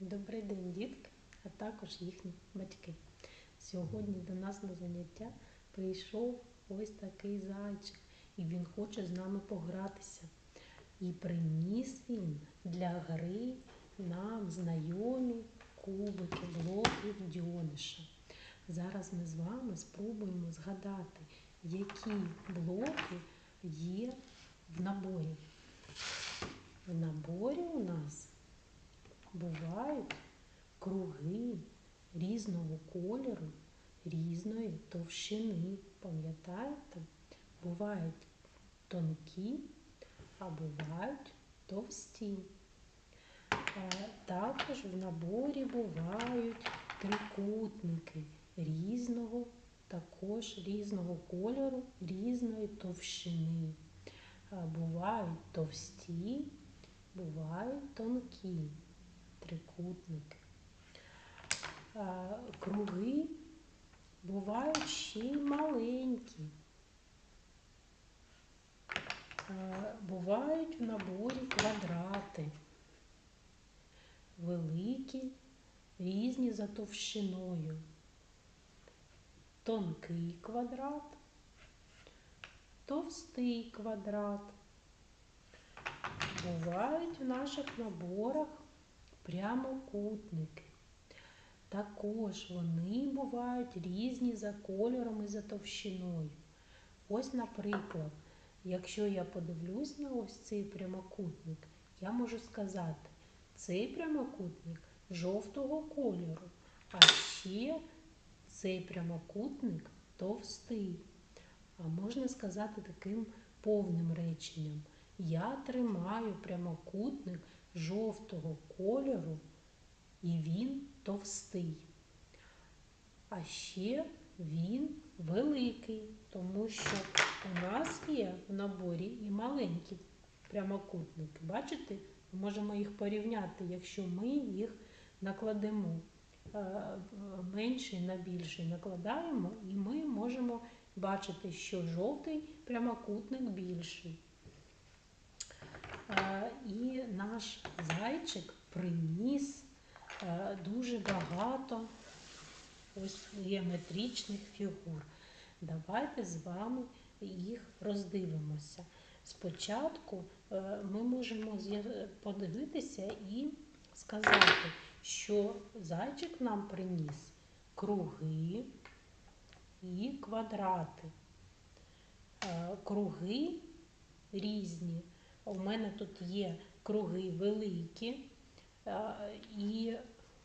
Добрий день, дітки, а також їхні батьки. Сьогодні до нас на заняття прийшов ось такий зайчик, і він хоче з нами погратися. І приніс він для гри нам знайомі кубики, блоки дьониша. Зараз ми з вами спробуємо згадати, які блоки є в наборі. В наборі у нас бувають круги різного кольору, різної товщини. Пам'ятаєте? Бувають тонкі, а бувають товсті. Е, Також в наборі бувають трикутники різного, також різного кольору, різної товщини. Е, Бувають товсті, бувають тонкі трикутники. Е, Круги бувають ще й маленькі. Е, Бувають в наборі квадрати, великі, різні за товщиною. Тонкий квадрат, товстий квадрат. Бувають в наших наборах прямокутники. Також вони бувають різні за кольором і за товщиною. Ось, наприклад, якщо я подивлюсь на ось цей прямокутник, я можу сказати, цей прямокутник жовтого кольору, а ще цей прямокутник товстий. А можна сказати таким повним реченням. Я тримаю прямокутник жовтого кольору, і він товстий. А ще він великий, тому що у нас є в наборі і маленькі прямокутники. Бачите, ми можемо їх порівняти, якщо ми їх накладемо е, менший на більший накладаємо, і ми можемо бачити, що жовтий прямокутник більший. Е, І наш зайчик приніс е, дуже багато ось геометричних фігур. Давайте з вами їх роздивимося. Спочатку е, ми можемо подивитися і сказати, що зайчик нам приніс круги і квадрати. Круги різні. У мене тут є круги великі, і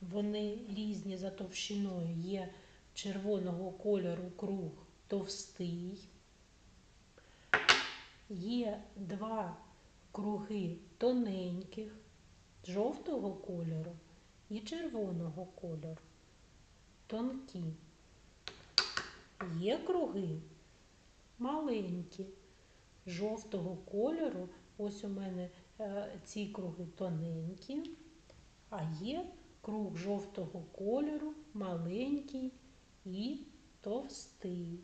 вони різні за товщиною. Є червоного кольору круг товстий. Є два круги тоненьких, жовтого кольору і червоного кольору. Тонкі. Є круги маленькі, жовтого кольору. Ось у мене е, ці круги тоненькі, а є круг жовтого кольору, маленький і товстий,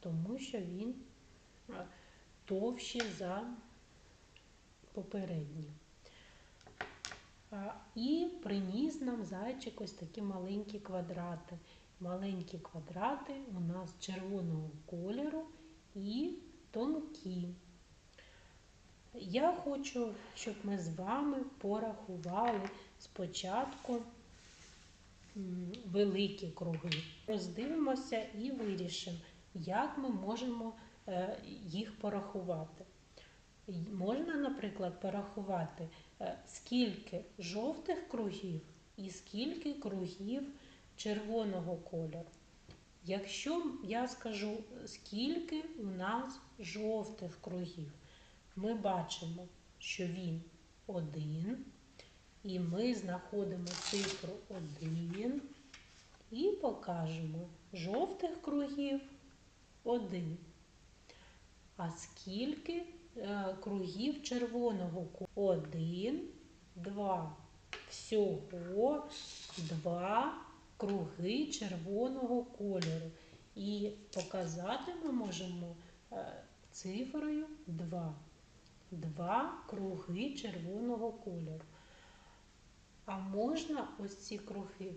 тому що він е, товщий за попередній. І приніс нам зайчик ось такі маленькі квадрати. Маленькі квадрати у нас червоного кольору і тонкі. Я хочу, щоб ми з вами порахували спочатку великі круги. Роздивимося і вирішимо, як ми можемо е, їх порахувати. Можна, наприклад, порахувати, е, скільки жовтих кругів і скільки кругів червоного кольору. Якщо я скажу, скільки у нас жовтих кругів, ми бачимо, що він один, і ми знаходимо цифру 1 і покажемо жовтих кругів 1. А скільки е, кругів червоного кольору? Один, два. Всього два круги червоного кольору. І показати ми можемо е, цифрою 2. Два круги червоного кольору. А можна ось ці круги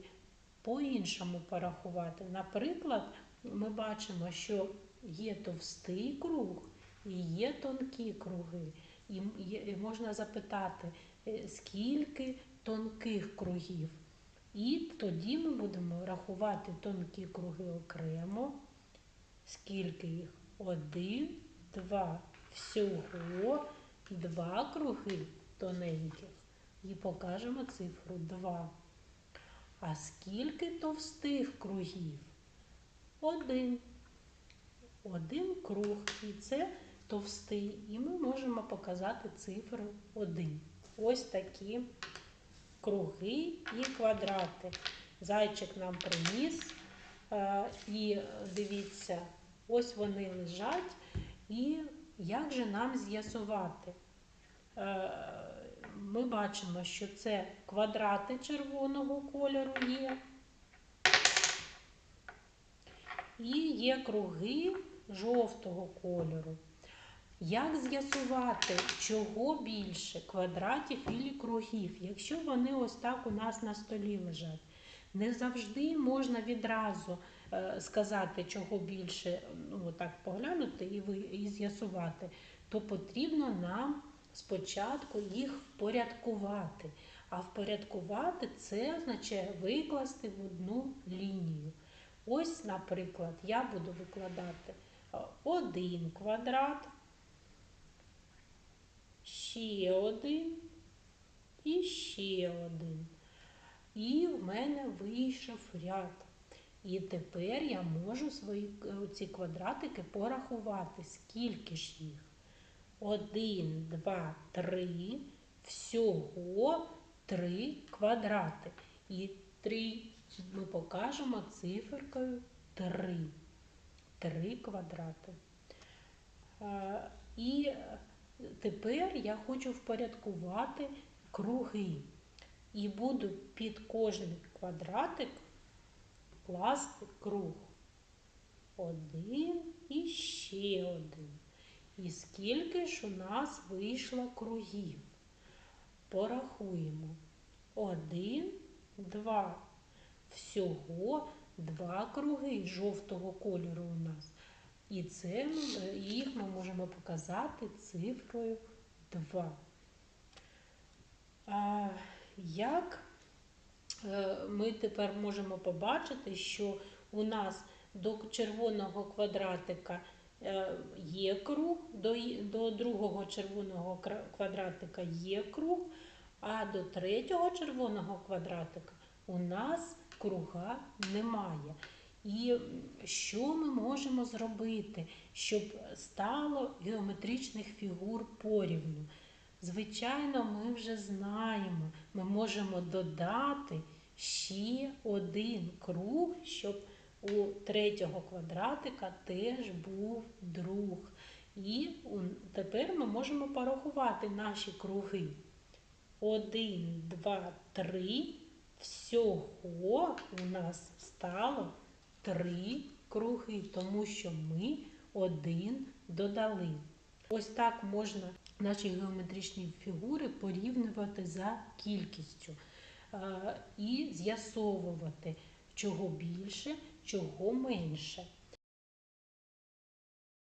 по-іншому порахувати. Наприклад, ми бачимо, що є товстий круг і є тонкі круги. І можна запитати, е, скільки тонких кругів. І тоді ми будемо рахувати тонкі круги окремо. Скільки їх? Один, два. Всього два круги тоненьких. І покажемо цифру 2. А скільки товстих кругів? Один. Один круг. І це товстий. І ми можемо показати цифру 1. Ось такі круги і квадрати. Зайчик нам приніс. Е, І дивіться, ось вони лежать. І як же нам з'ясувати? Е, Ми бачимо, що це квадрати червоного кольору є. І є круги жовтого кольору. Як з'ясувати, чого більше квадратів і кругів, якщо вони ось так у нас на столі лежать? Не завжди можна відразу сказати, чого більше, ну так поглянути і, ви, і з'ясувати, то потрібно нам спочатку їх впорядкувати. А впорядкувати це означає викласти в одну лінію. Ось, наприклад, я буду викладати е, один квадрат, ще один і ще один. І в мене вийшов ряд. І тепер я можу свої е, ці квадратики порахувати. Скільки ж їх? Один, два, три. Всього три квадрати. І три ми покажемо циферкою 3. 3 квадрати. Е, І тепер я хочу впорядкувати круги. І буду під кожний квадратик класти круг. Один і ще один. І скільки ж у нас вийшло кругів? Порахуємо. Один, два. Всього два круги жовтого кольору у нас. І це їх ми можемо показати цифрою 2. А, як ми тепер можемо побачити, що у нас до червоного квадратика е, є круг, до, другого червоного квадратика є круг, а до третього червоного квадратика у нас круга немає. І що ми можемо зробити, щоб стало геометричних фігур порівну? Звичайно, ми вже знаємо, ми можемо додати ще один круг, щоб у третього квадратика теж був друг. І тепер ми можемо порахувати наші круги. Один, два, три. Всього у нас стало три круги, тому що ми один додали. Ось так можна наші геометричні фігури порівнювати за кількістю е, і з'ясовувати, чого більше, чого менше.